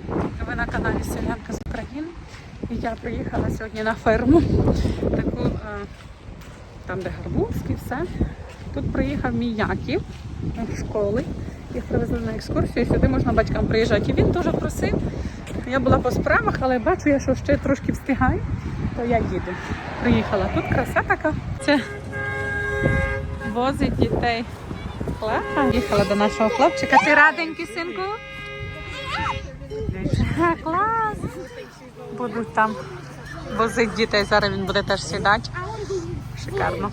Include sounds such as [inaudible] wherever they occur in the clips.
привіт! Ви на каналі Селянка з України. Я приїхала сьогодні на ферму, таку, е, там де гарбузки, все. Тут приїхав мій Яків з школи. Їх привезли на екскурсію. Сюди можна батькам приїжджати. І він дуже просив. Я була по справах, але бачу, я, що ще трошки встигаю, то я їду. Приїхала. Тут краса така. Це возить дітей. Клас. Їхала до нашого хлопчика. Ти раденький, синку? Клас! Будуть там возити дітей. Зараз він буде теж сідати. Шикарно.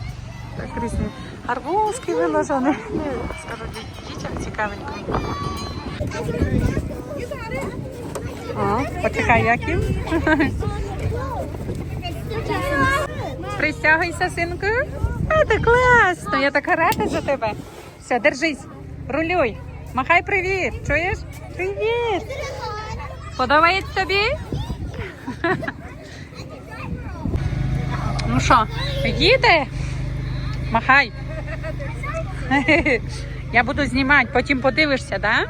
Так, різні арбузки виложені. Скажу дітям цікавенько. О, почекай, Яків. Пристягуйся, синку. А, ти класно, я така рада за тебе. Все, держись, рулюй. Махай привіт. Чуєш? Привіт. Подобається тобі? Ну що, їде? Махай. Я буду знімати, потім подивишся, так?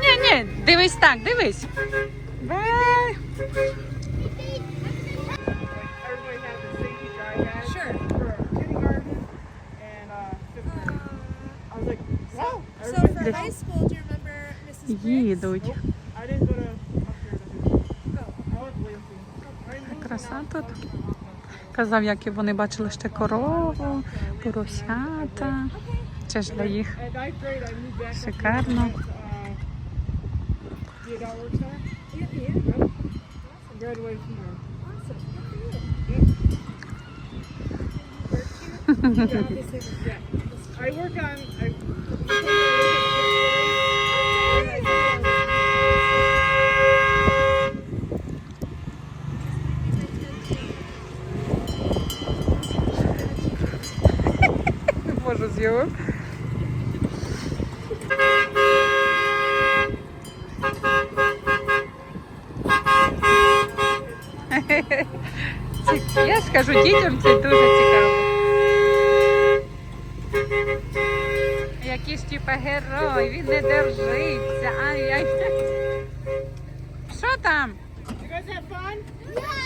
Ні, ні, дивись так, дивись. Бай. Williamson. Краса тут. Казав, як вони бачили ще корову, поросята. Це ж для їх ninth grade, I Не можу з його. Ці- Я ж кажу, дітям це дуже цікаво. Якийсь типа герой, він не держиться. Ай-яй. Що там?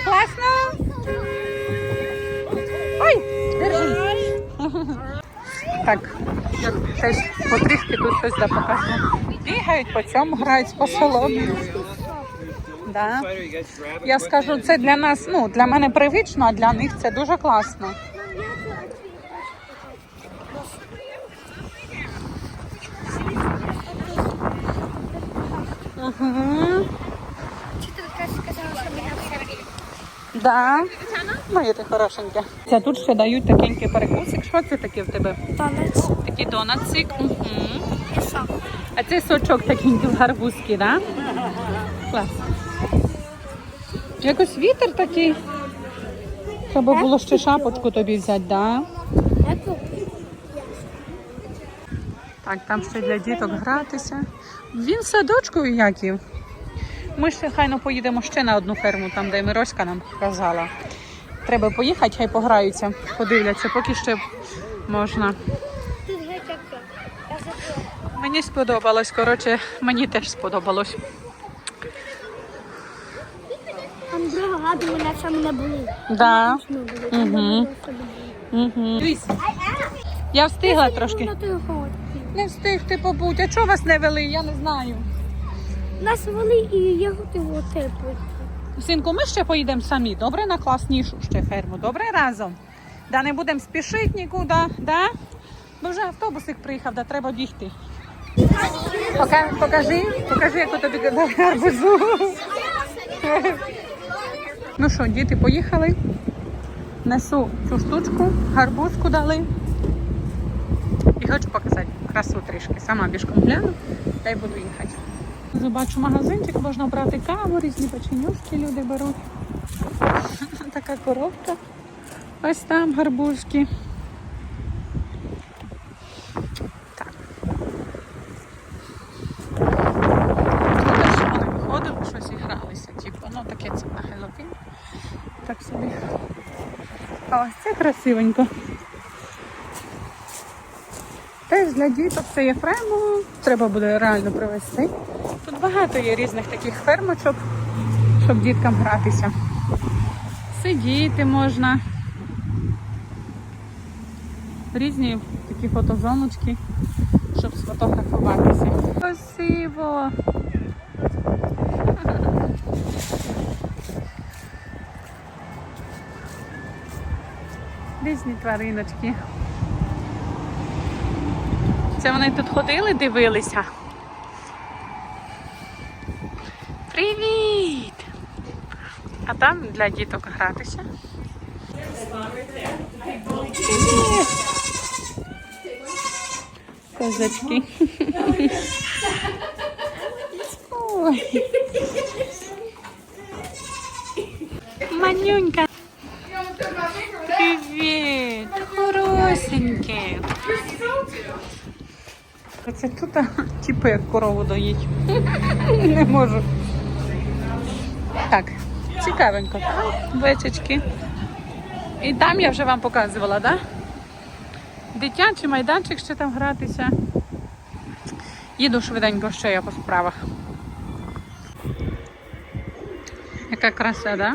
Класно? Так, теж потрішки тут щось да покажу. Бігають по цьому, грають по соломі. Да. Я скажу, це для нас, ну, для мене привично, а для них це дуже класно. Угу. Да. Моє ти хорошеньке. Це тут ще дають такенький перекусик. Що це таке в тебе? Танець Такий донатсик. Угу. і сок. А це сочок такенький в гарбузки, да? Клас. Якось вітер такий. Треба було ще шапочку тобі взяти, да? Так, там ще для діток гратися. Він в садочку Яків. Ми ще хайно поїдемо ще на одну ферму, там, де Мироська нам казала. Треба поїхати, хай пограються, подивляться, поки ще можна. Мені сподобалось, коротше, мені теж сподобалось. Там друга не були. Да. Угу. Угу. Я встигла трошки. Не встиг ти побудь. А чого вас не вели? Я не знаю. Нас вели і я готував тепло. Синку, ми ще поїдемо самі, добре, на класнішу ще ферму, добре разом. Да не будемо спішити нікуди, да? Бо вже автобусик приїхав, да треба бігти. Пока, покажи, покажи, як у тобі гарбузу. Ну що, діти поїхали. Несу цю штучку, гарбузку дали. І хочу показати красу трішки. Сама бішком гляну, та й буду їхати. Бачу магазинчик, можна брати каву, різні печенюшки люди беруть. [laughs] Така коробка. Ось там гарбузки. Так. Тут щось і. Типу, ну таке це на. Так собі. А ось це красивенько. Теж для діток це є ферму, треба буде реально привезти. Багато є різних таких фермочок, щоб діткам гратися. Сидіти можна. Різні такі фотозоночки, щоб сфотографуватися. Красиво! Різні твариночки. Це вони тут ходили, дивилися. Привіт! А там для діток гратися. Козачки. Манюнька. Привіт! Хорошеньке. Це тут типу як корову доїть. Не можу. Так, цікавенько. Вечечки. І там я вже вам показувала, так? Да? Дитячий майданчик ще там гратися. Їду швиденько ще я по справах. Яка краса, так? Да?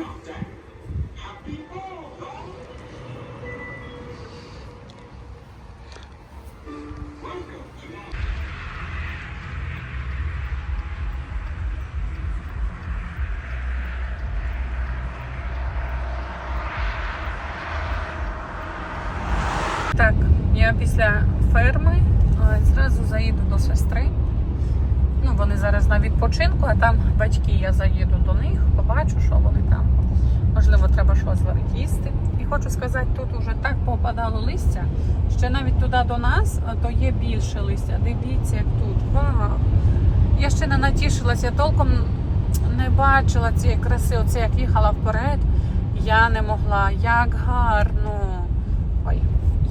Після ферми зразу заїду до сестри. Ну, вони зараз на відпочинку, а там батьки, я заїду до них, побачу, що вони там. Можливо, треба щось зварити їсти. І хочу сказати, тут уже так попадало листя. Ще навіть туди до нас, то є більше листя. Дивіться, як тут. Вау! Я ще не натішилася, толком не бачила цієї краси. Оце як їхала вперед. Я не могла. Як гарно.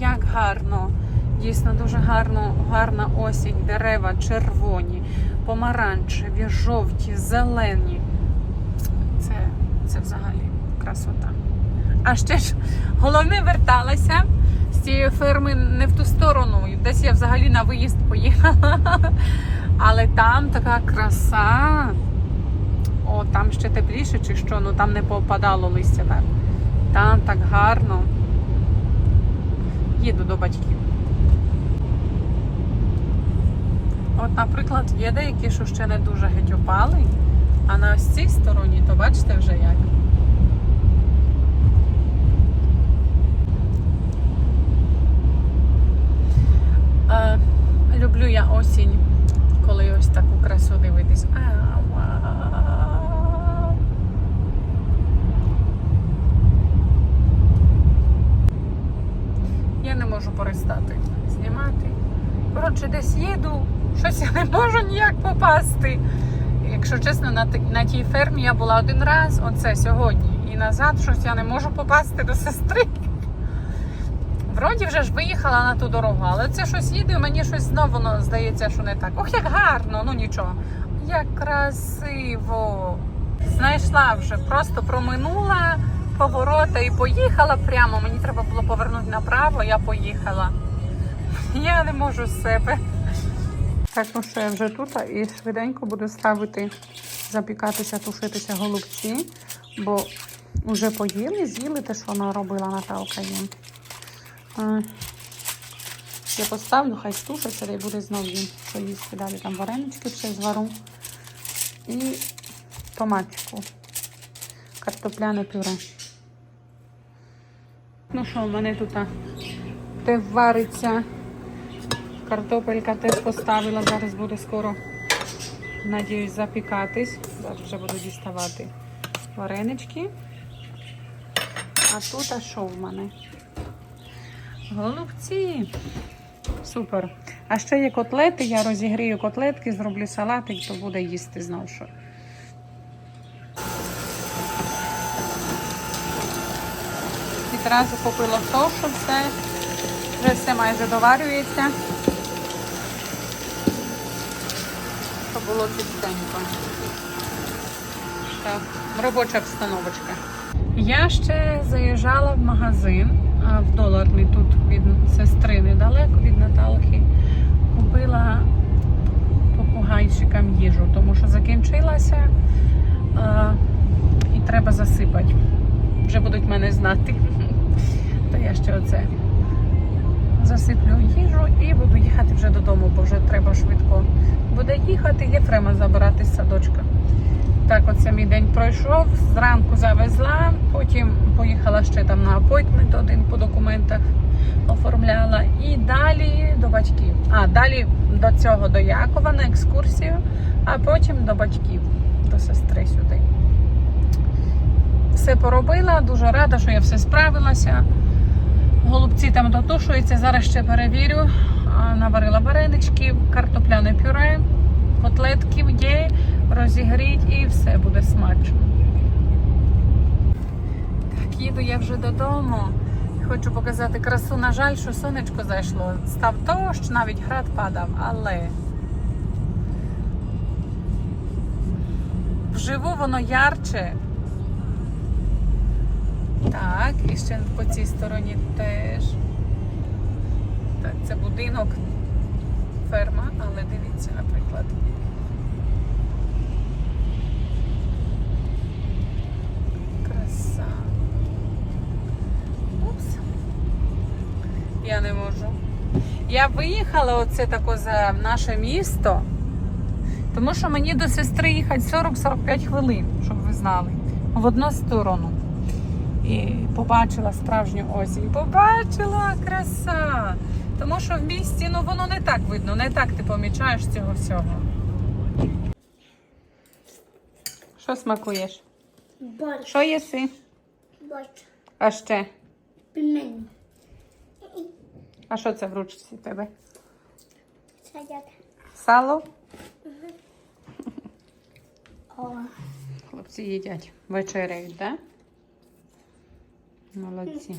Як гарно. Дійсно дуже гарно, гарна осінь, дерева червоні, помаранчеві, жовті, зелені. Це, це взагалі красота. А ще ж головне верталася з цієї ферми не в ту сторону. Десь я взагалі на виїзд поїхала. [laughs] Але там така краса. О, там ще тепліше чи що, ну там не попадало листя так. Там так гарно. Їду до батьків. От, наприклад, є деякі, що ще не дуже геть опали, а на ось цій стороні, то бачите вже як. Е, люблю я осінь, коли ось таку красу дивитись. А, вау. Я не можу перестати знімати. Коротше, десь їду, щось я не можу ніяк. Якщо чесно, на, на тій фермі я була один раз, оце сьогодні, і назад щось я не можу попасти до сестри. Вроді вже ж виїхала на ту дорогу, але це щось їде, мені щось знову ну, здається, що не так. Ох, як гарно, ну нічого. Як красиво. Знайшла вже, просто проминула поворота і поїхала прямо. Мені треба було повернути направо, я поїхала. Я не можу з себе. Так, ну що я вже тут і швиденько буду ставити, запікатися, тушитися голубці, бо вже поїли, з'їли те, що вона робила Наталка їм. Я поставлю, хай стушаться, та й буде знов їм їсти. Далі там варенички ще звару. І томатику. Картопляне пюре. Ну що, в мене тут те вариться. Картопелька теж поставила, зараз буде скоро, надіюсь, запікатись. Зараз вже буду діставати варенички. А тут а що в мене? Голубці. Супер. А ще є котлети, я розігрію котлетки, зроблю салатик, то буде їсти знов що. Відразу купила сошу, все. Вже все майже доварюється. було чистенько. Так, робоча обстановочка. Я ще заїжджала в магазин в доларний тут від сестри недалеко від Наталки. Купила попугайчикам їжу, тому що закінчилася а, і треба засипати. Вже будуть мене знати. [laughs] Та я ще оце засиплю їжу і буду їхати вже додому, бо вже треба швидко буде їхати. Єфрема забирати з садочка. Так, оце мій день пройшов. Зранку завезла, потім поїхала ще там на апойтмент один по документах оформляла. І далі до батьків. А далі до цього до Якова на екскурсію, а потім до батьків, до сестри сюди. Все поробила, дуже рада, що я все справилася. Голубці там дотушуються. Зараз ще перевірю. Наварила вареничків, картопляне пюре, котлетків є, розігріть і все буде смачно. Так, їду я вже додому. Хочу показати красу. На жаль, що сонечко зайшло. Став дощ, навіть град падав, але вживу воно ярче. Так, і ще по цій стороні теж. Так, це будинок, ферма, але дивіться, наприклад. Краса. Я не можу. Я виїхала оце тако за наше місто, тому що мені до сестри їхати 40-45 хвилин, щоб ви знали, в одну сторону. І побачила справжню осінь. Побачила краса. Тому що в місті ну воно не так видно, не так ти помічаєш цього всього. Що смакуєш? Борщ. Що їси? Борщ. А ще? Пельмені. А що це в ручці тебе? Салят. Сало? О. Хлопці їдять, вечеряють, так? Да? Молодці.